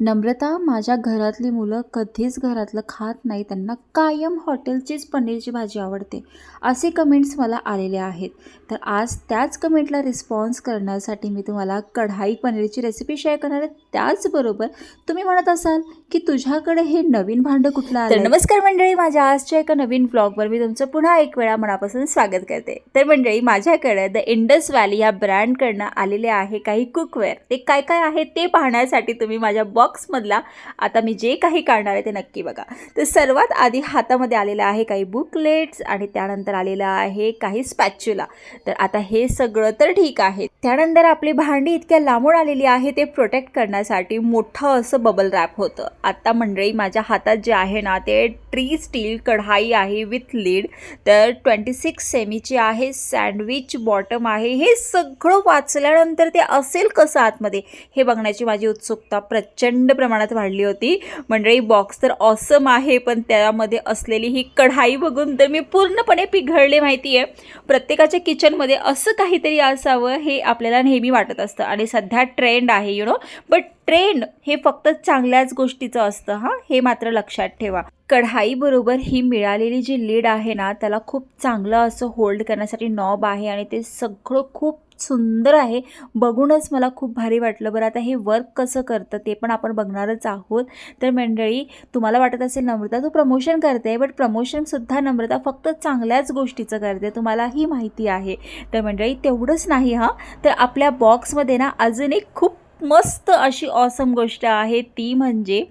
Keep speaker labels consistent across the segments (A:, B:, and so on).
A: नम्रता माझ्या घरातली मुलं कधीच घरातलं खात नाही. त्यांना कायम हॉटेलचीच पनीरची भाजी आवडते असे कमेंट्स मला आलेले आहेत. तर आज त्याच कमेंटला रिस्पॉन्स करण्यासाठी मी तुम्हाला कढाई पनीरची रेसिपी शेअर करणार आहे. त्याचबरोबर तुम्ही म्हणत असाल की तुझ्याकडे हे नवीन भांडं कुठलं आलं नमस्कार मंडळी माझ्या आजच्या एका नवीन ब्लॉगवर मी तुमचं पुन्हा एक वेळा मनापासून स्वागत करते. तर मंडळी माझ्याकडे द इंडस व्हॅली या ब्रँडकडनं आलेले आहे काही कुकवेअर ते काय काय आहे ते पाहण्यासाठी तुम्ही माझ्या बॉक्समधला आता मी जे काही काढणार आहे ते नक्की बघा. तर सर्वात आधी हातामध्ये आलेलं आहे काही बुकलेट्स आणि त्यानंतर आलेलं आहे काही स्पॅच्युला. तर आता हे सगळं तर ठीक आहे. त्यानंतर आपली भांडी इतक्या लांबून आलेली आहे ते प्रोटेक्ट करण्यासाठी मोठं असं बबल रॅप होतं. आता मंडळी माझ्या हातात जे आहे ना ते ट्री स्टील कढाई आहे विथ लीड तर ट्वेंटी सिक्स सेमीची आहे सँडविच बॉटम आहे. हे सगळं वाचल्यानंतर ते असेल कसं आतमध्ये? हे बघण्याची माझी उत्सुकता प्रचंड प्रचंड प्रमाणात वाढली होती. मंडळी बॉक्स तर ऑसम आहे पण त्यामध्ये असलेली ही कढाई बघून तर मी पूर्णपणे पिघळले माहिती आहे प्रत्येकाच्या किचनमध्ये असं काहीतरी असावं हे आपल्याला नेहमी वाटत असतं. आणि सध्या ट्रेंड आहे यु नो बट ट्रेंड हे फक्त चांगल्याच गोष्टीचं असतं हां. हे मात्र लक्षात ठेवा. कढाईबरोबर ही मिळालेली जी लीड आहे ना त्याला खूप चांगलं असं होल्ड करण्यासाठी नॉब आहे आणि ते सगळं खूप सुंदर आहे. बघूनच मला खूप भारी वाटलं. बरं आता हे वर्क कसं करतं ते पण आपण बघणारच आहोत. तर मंडळी तुम्हाला वाटत असेल नम्रता तू प्रमोशन करते बट प्रमोशनसुद्धा नम्रता फक्त चांगल्याच गोष्टीचं करते. तुम्हालाही माहिती आहे. तर मंडळी तेवढंच नाही हां. तर आपल्या बॉक्समध्ये ना अजून एक खूप मस्त अशी ऑसम गोष्ट आहे. ती म्हणजे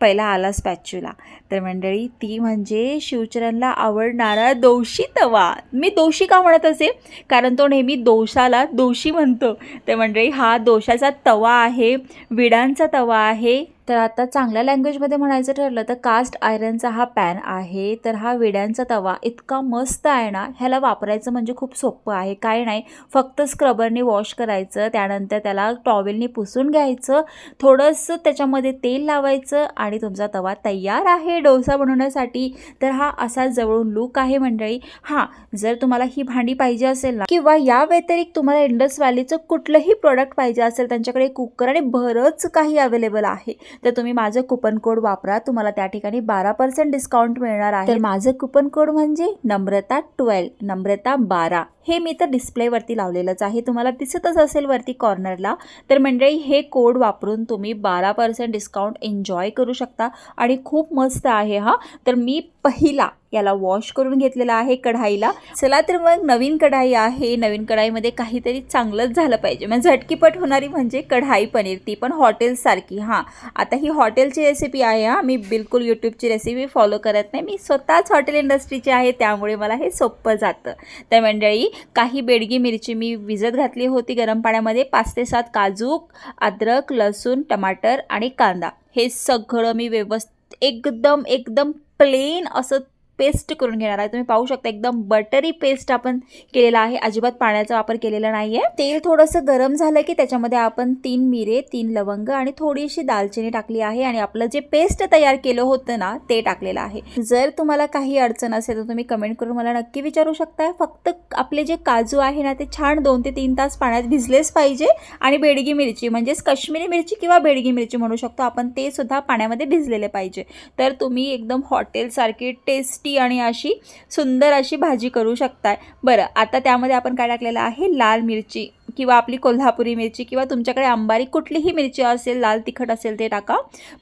A: पहिला आला स्पॅच्युला तर मंडळी ती म्हणजे शिवचरणला आवडणारा दोषी तवा. मी दोषी का म्हणत असे? कारण तो नेहमी दोषाला दोषी म्हणतो. तर मंडळी हा दोषाचा तवा आहे विडांचा तवा आहे तर आता चांगल्या लँग्वेजमध्ये म्हणायचं ठरलं तर कास्ट आयरनचा हा पॅन आहे तर हा विड्यांचा तवा इतका मस्त आहे ना ह्याला वापरायचं म्हणजे खूप सोपं आहे. काय नाही फक्त स्क्रबरने वॉश करायचं त्यानंतर त्याला टॉवेलने पुसून घ्यायचं थोडंसं त्याच्यामध्ये तेल लावायचं आणि तुमचा तवा तयार आहे डोसा बनवण्यासाठी. तर हा असा जवळून लूक आहे मंडळी. हां जर तुम्हाला ही भांडी पाहिजे असेल ना किंवा या व्यतिरिक्त तुम्हाला इंडस व्हॅलीचं कुठलंही प्रोडक्ट पाहिजे असेल त्यांच्याकडे कुकर आणि बरंच काही अवेलेबल आहे. तर तुम्ही माझं कुपन कोड वापरा. तुम्हाला त्या ठिकाणी बारा पर्सेंट डिस्काउंट मिळणार आहे. तर माझं कुपन कोड म्हणजे नम्रता ट्वेल्व नम्रता बारा. हे मी तर डिस्प्लेवरती लावलेलंच आहे. तुम्हाला दिसतच असेल वरती कॉर्नरला तर मंडळी हे कोड वापरून तुम्ही बारा पर्सेंट डिस्काउंट एन्जॉय करू शकता. आणि खूप मस्त आहे हा. तर मी पहिला याला वॉश करून घेतलेला आहे कढाईला. चला तर मग नवीन कढाई आहे. नवीन कढाईमध्ये काहीतरी चांगलंच झालं पाहिजे. म्हणजे झटकीपट होणारी म्हणजे कढाई पनीर. ती पण हॉटेलसारखी हां. आता ही हॉटेलची रेसिपी आहे हां. मी बिलकुल यूट्यूबची रेसिपी फॉलो करत नाही. मी स्वतःच हॉटेल इंडस्ट्रीची आहे. त्यामुळे मला हे सोपं जातं. तर मंडळी काही बेडगी मिरची मी विजत घातली होती गरम पाण्यामध्ये. पाच ते सात काजू अद्रक लसूण टमाटर आणि कांदा. हे सगळं मी व्यवस्थित एकदम एकदम प्लेन असं पेस्ट करून घेणार आहे. तुम्ही पाहू शकता एकदम बटरी पेस्ट आपण केलेला आहे. अजिबात पाण्याचा वापर केलेला नाही आहे तेल थोडंसं गरम झालं की त्याच्यामध्ये आपण तीन मिरे तीन लवंग आणि थोडीशी दालचिनी टाकली आहे आणि आपलं जे पेस्ट तयार केलं होतं ना ते टाकलेलं आहे. जर तुम्हाला काही अडचण असेल तर तुम्ही कमेंट करून मला नक्की विचारू शकता फक्त आपले जे काजू आहे ना ते छान दोन ते तीन तास पाण्यात भिजलेच पाहिजे आणि बेडगी मिरची म्हणजेच काश्मीरी मिरची किंवा बेडगी मिरची म्हणू शकतो आपण ते सुद्धा पाण्यामध्ये भिजलेले पाहिजे. तर तुम्ही एकदम हॉटेलसारखी टेस्टी आणि अशी सुंदर अशी भाजी करू शकताय. बरं आता त्यामध्ये आपण काय टाकलेलं आहे? लाल मिरची किंवा आपली कोल्हापुरी मिरची किंवा तुमच्याकडे अंबारी कुठलीही मिरची असेल लाल तिखट असेल ते टाका.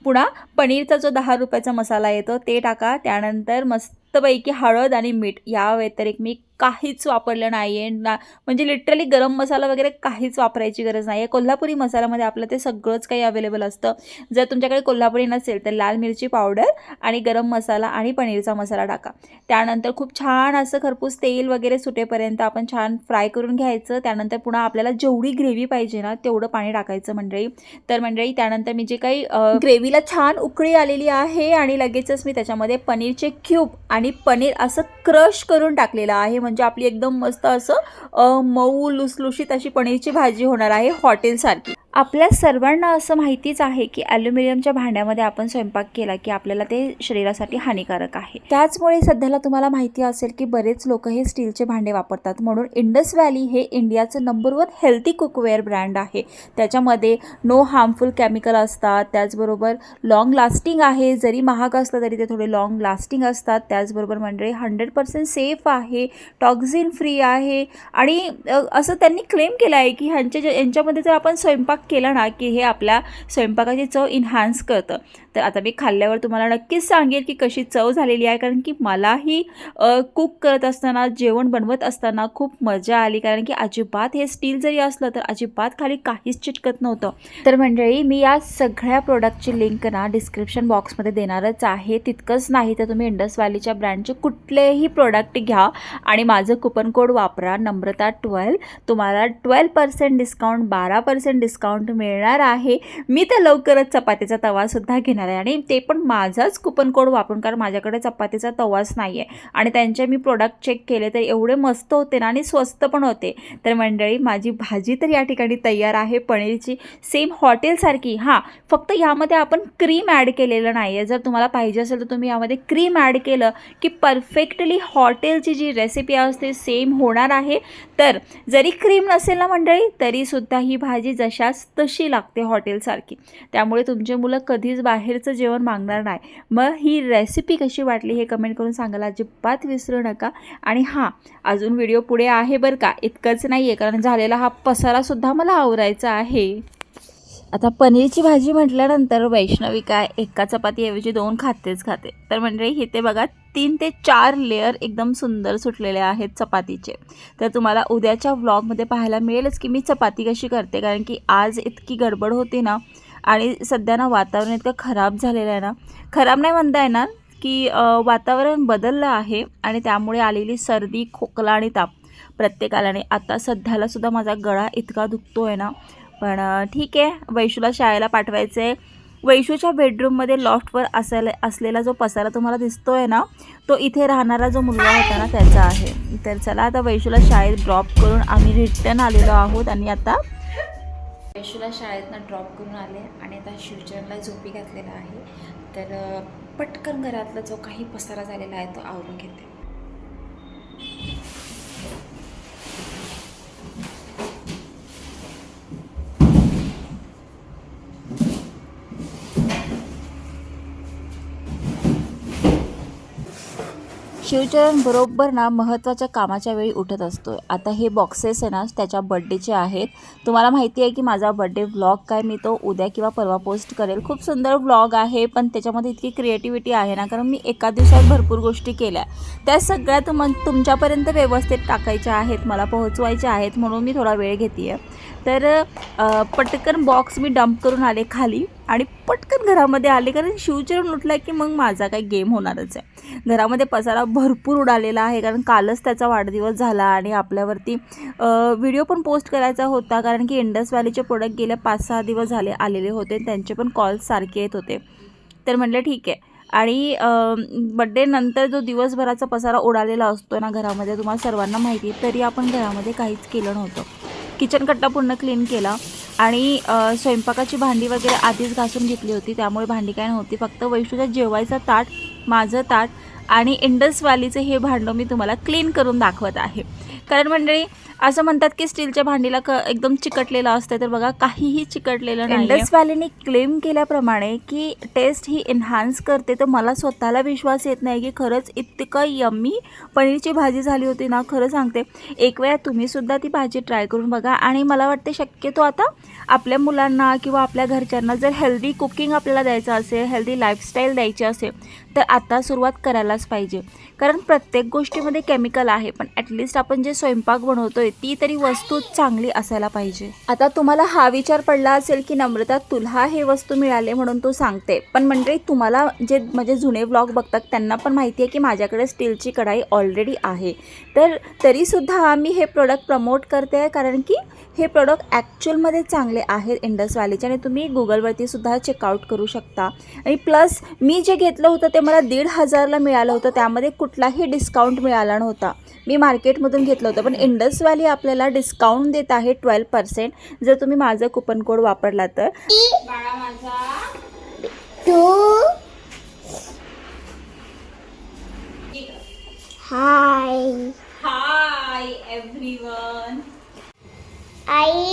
A: पुन्हा पनीरचा जो दहा रुपयाचा मसाला येतो ते टाका. त्यानंतर मस्त मस्तपैकी हळद आणि मीठ या व्यतिरिक्त मी काहीच वापरलं नाही आहे ना म्हणजे लिटरली गरम मसाला वगैरे काहीच वापरायची गरज नाही आहे कोल्हापुरी मसाल्यामध्ये आपलं ते सगळंच काही अवेलेबल असतं. जर तुमच्याकडे कोल्हापुरी नसेल तर लाल मिरची पावडर आणि गरम मसाला आणि पनीरचा मसाला टाका. त्यानंतर खूप छान असं खरपूस तेल वगैरे सुटेपर्यंत आपण छान फ्राय करून घ्यायचं. त्यानंतर पुन्हा आपल्याला जेवढी ग्रेव्ही पाहिजे ना तेवढं पाणी टाकायचं मंडळी. तर मंडळी त्यानंतर मी जे काही ग्रेव्हीला छान उकळी आलेली आहे आणि लगेचच मी त्याच्यामध्ये पनीरचे क्यूब आणि पनीर असं क्रश करून टाकलेलं आहे. म्हणजे आपली एकदम मस्त असं मऊ लुसलुशीत अशी पनीरची भाजी होणार आहे हॉटेलसारखी. आपल्या सर्वांना असं माहितीच आहे की ॲल्युमिनियमच्या भांड्यामध्ये आपण स्वयंपाक केला की आपल्याला ते शरीरासाठी हानिकारक आहे. त्याचमुळे सध्याला तुम्हाला माहिती असेल की बरेच लोक हे स्टीलचे भांडे वापरतात. म्हणून इंडस व्हॅली हे इंडियाचं number one healthy cookware brand आहे. त्याच्यामध्ये नो हार्मफुल केमिकल असतात. त्याचबरोबर लॉंग लास्टिंग आहे. जरी महाग असलं तरी ते थोडे लॉंग लास्टिंग असतात. त्याचबरोबर म्हणजे हंड्रेड पर्सेंट सेफ आहे. टॉक्झिन फ्री आहे. आणि असं त्यांनी क्लेम केलं आहे की ह्यांच्या जे यांच्यामध्ये जर आपण स्वयंपाक केला ना की हे आपल्या स्वयंपाकाची चव इन्हान्स करतं. तर आता मी खाल्ल्यावर तुम्हाला नक्कीच सांगेल की कशी चव झालेली आहे. कारण की मलाही कुक करत असताना जेवण बनवत असताना खूप मजा आली. कारण की अजिबात हे स्टील जरी असलं तर अजिबात खाली काहीच चिटकत नव्हतं. तर मंडळी मी या सगळ्या प्रोडक्टची लिंक ना डिस्क्रिप्शन बॉक्समध्ये देणारच आहे. तितकंच नाही तर तुम्ही इंडस व्हॅलीच्या ब्रँडचे कुठलेही प्रोडक्ट घ्या आणि माझं कुपन कोड वापरा नम्रता ट्वेल्व तुम्हाला ट्वेल्व पर्सेंट डिस्काउंट बारा पर्सेंट डिस्काउंट मिळणार आहे. मी तर लवकरच चपातीचा तवासुद्धा घेणार आहे आणि ते पण माझाच कुपन कोड वापरून कारण माझ्याकडे चपातीचा तवाच नाही आहे आणि त्यांचे मी प्रोडक्ट चेक केले तर एवढे मस्त होते ना आणि स्वस्त पण होते. तर मंडळी माझी भाजी तर या ठिकाणी तयार आहे पनीरची. सेम हॉटेलसारखी हां फक्त यामध्ये आपण क्रीम ॲड केलेलं नाही आहे जर तुम्हाला पाहिजे असेल तर तुम्ही यामध्ये क्रीम ॲड केलं की परफेक्टली हॉटेलची जी रेसिपी असते सेम होणार आहे. तर जरी क्रीम नसेल ना मंडळी तरीसुद्धा ही भाजी जशाच तशी लागते हॉटेलसारखी. त्यामुळे तुमचे मुलं कधीच बाहेरचं जेवण मागणार नाही. मग ही रेसिपी कशी वाटली हे कमेंट करून सांगायला अजिबात विसरू नका. आणि हां अजून व्हिडिओ पुढे आहे बरं का? इतकंच नाही आहे कारण झालेला हा पसारासुद्धा मला आवरायचा आहे. आता पनीरची भाजी म्हटल्यानंतर वैष्णवी काय एका चपातीऐवजी दोन खातेच खाते. तर म्हणजे इथे बघा तीन ते चार लेअर एकदम सुंदर सुटलेले आहेत चपातीचे. तर तुम्हाला उद्याच्या व्लॉगमध्ये पाहायला मिळेलच की मी चपाती कशी करते कारण की आज इतकी गडबड होती ना आणि सध्या ना वातावरण इतकं खराब झालेलं आहे ना. खराब नाही म्हणता येणार की वातावरण बदललं आहे आणि त्यामुळे आलेली सर्दी खोकला आणि ताप प्रत्येकाला आणि आता सध्याला सुद्धा माझा गळा इतका दुखतो आहे ना पण ठीक आहे. वैशूला शाळेला पाठवायचं आहे. वैशूच्या बेडरूममध्ये लॉफ्टवर असायला असलेला जो पसारा तुम्हाला दिसतो आहे ना तो इथे राहणारा जो मुलगा होता ना त्याचा आहे. तर चला आता वैशूला शाळेत ड्रॉप करून आम्ही रिटर्न आलेलो आहोत आणि आता वैशूला शाळेतनं ड्रॉप करून आले आणि आता शिवचरणला झोपी घातलेला आहे. तर पटकन घरातला जो काही पसारा झालेला आहे तो आवरून घेते. शिवचरण बरोबर ना महत्त्वाच्या कामाच्या वेळी उठत असतो आता हे बॉक्सेस आहे ना त्याच्या बड्डेचे आहेत. तुम्हाला माहिती आहे की माझा बड्डे व्लॉग काय मी तो उद्या किंवा परवा पोस्ट करेल. खूप सुंदर व्लॉग आहे पण त्याच्यामध्ये इतकी क्रिएटिव्हिटी आहे ना कारण मी एका दिवसात भरपूर गोष्टी केल्या. त्या सगळ्या तुम तुमच्यापर्यंत व्यवस्थित टाकायच्या आहेत मला पोहोचवायच्या आहेत म्हणून मी थोडा वेळ घेते आहे तर पटकन बॉक्स मी डंप करून आले खाली. आणि पटकन घरामध्ये आले कारण शिवचरण उठला की मग माझा काही गेम होणारच आहे. घरामध्ये पसारा भरपूर उडालेला आहे कारण कालच त्याचा वाढदिवस झाला आणि आपल्यावरती व्हिडिओ पण पोस्ट करायचा होता कारण की इंडस व्हॅलीचे प्रोडक्ट गेल्या पाच सहा दिवस झाले आलेले होते त्यांचे पण कॉल्स सारखे येत होते. तर म्हटलं ठीक आहे. आणि बड्डे नंतर जो दिवसभराचा पसारा उडालेला असतो ना घरामध्ये तुम्हाला सर्वांना माहिती आहे, तरी आपण घरामध्ये काहीच केलं नव्हतं. किचन कट्टा पूर्ण क्लीन केला. आणि स्वयंपाकाची भांडी वगैरे आधीच घासून घेतली होती. त्यामुळे भांडी काय नव्हती. फक्त वैशूचा जेवायचा ताट माझं ताट आणि इंडस हे भांडं मी तुम्हाला क्लीन करून दाखवत आहे. कारण मंडळी असं म्हणतात की स्टीलच्या भांडीला क एकदम चिकटलेलं असतं तर बघा काहीही चिकटलेलं नाही इंडस व्हॅलीने क्लेम केल्याप्रमाणे की टेस्ट ही एन्हान्स करते तर मला स्वतःला विश्वास येत नाही की खरंच इतकं यम्मी पनीरची भाजी झाली होती ना खरं सांगते. एक वेळा तुम्हीसुद्धा ती भाजी ट्राय करून बघा आणि मला वाटते शक्यतो आता आपल्या मुलांना किंवा आपल्या घरच्यांना जर हेल्दी कुकिंग आपल्याला द्यायचं असेल हेल्दी लाईफस्टाईल द्यायची असेल तर आता सुरुवात करायलाच पाहिजे. कारण प्रत्येक गोष्टीमध्ये केमिकल आहे पण ॲटलिस्ट आपण जे स्वयंपाक बनवतोय ती तरी वस्तू चांगली असायला पाहिजे. आता तुम्हाला हा विचार पडला असेल की नम्रता तुला हे वस्तू मिळाले म्हणून तू सांगते. पण म्हणजे तुम्हाला जे म्हणजे जुने व्लॉग बघतात त्यांना पण माहिती आहे की माझ्याकडे स्टीलची कढाई ऑलरेडी आहे. तर तरीसुद्धा मी हे प्रोडक्ट प्रमोट करते आहे कारण की हे प्रोडक्ट ॲक्च्युअलमध्ये चांगले आहेत इंडस व्हॅलीचे आणि तुम्ही गुगलवरती सुद्धा चेकआउट करू शकता. आणि प्लस मी जे घेतलं होतं ते मला दीड हजारला मिळालं होतं त्यामध्ये कुठलाही डिस्काउंट मिळाला नव्हता. मी मार्केटमधून घेतलं घेतलं होतं पण इंडसवाली आपल्याला डिस्काउंट देत आहे ट्वेल्व पर्सेंट जर तुम्ही माझं कुपन कोड वापरला तर. Hi everyone
B: I.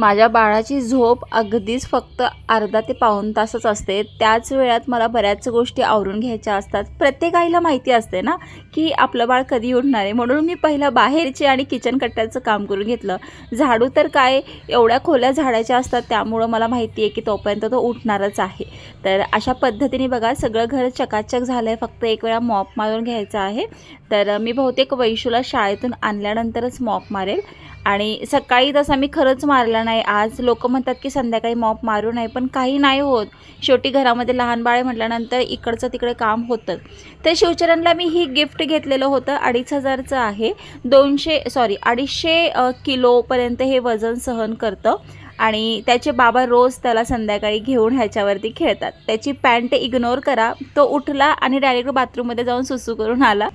A: माझ्या बाळाची झोप अगदीच फक्त अर्धा ते पाऊण तासच असते. त्याच वेळात मला बऱ्याच गोष्टी आवरून घ्यायच्या असतात. प्रत्येक आईला माहिती असते ना की आपलं बाळ कधी उठणार आहे. म्हणून मी पहिला बाहेरचे आणि किचन कट्ट्याचं काम करून घेतलं. झाडू तर काय एवढ्या खोल्या झाडाच्या असतात त्यामुळं मला माहिती आहे की तोपर्यंत तो उठणारच आहे. तर अशा पद्धतीने बघा सगळं घर चकाचक झालं आहे फक्त एक वेळा मॉप मारून घ्यायचं आहे. तर मी बहुतेक वैशूला शाळेतून आणल्यानंतरच मॉप मारेल. आणि सकाळी तसा मी खरंच मारला नाही. आज लोक म्हणतात की संध्याकाळी मॉप मारू नाही पण काही नाही होत. शेवटी घरामध्ये लहान बाळे म्हटल्यानंतर इकडचं तिकडे काम होतं. तर शिवचरणला मी ही गिफ्ट घेतलेलं होतं. अडीच हजारचं आहे. दोनशे सॉरी अडीचशे किलोपर्यंत हे वजन सहन करतं. आणि त्याचे बाबा रोज त्याला संध्याकाळी घेऊन ह्याच्यावरती खेळतात. त्याची पॅन्ट इग्नोर करा. तो उठला आणि डायरेक्ट बाथरूममध्ये जाऊन सुसू करून आला.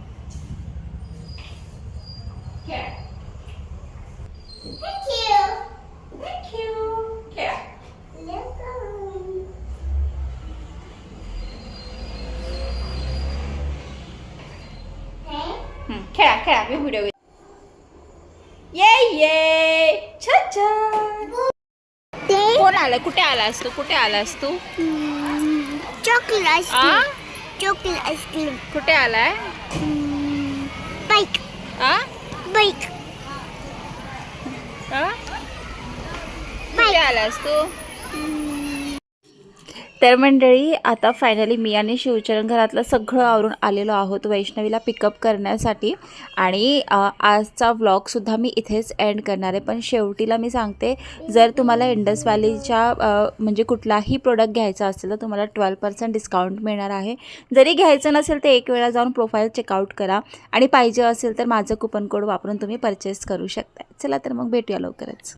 A: cả cái video này.
B: Yeah
A: कोण आलाय कुठे आलास तू कुठे आलास तू
B: chocolate ice cream chocolate ice cream
A: कुठे आलाय बाईक बाईक आलास तू तर मंडळी आता फायनली मी आणि शिवचरण घरातलं सगळं आवरून आलेलो आहोत वैष्णवीला पिकअप करण्यासाठी. आणि आजचा व्लॉगसुद्धा मी इथेच एंड करणार आहे. पण शेवटीला मी सांगते जर तुम्हाला इंडस व्हॅलीच्या म्हणजे कुठलाही प्रोडक्ट घ्यायचा असेल तर तुम्हाला ट्वेल्व पर्सेंट डिस्काउंट मिळणार आहे. जरी घ्यायचं नसेल तर एक वेळा जाऊन प्रोफाईल चेकआउट करा. आणि पाहिजे असेल तर माझं कुपन कोड वापरून तुम्ही परचेस करू शकता चला तर मग भेटूया लवकरच.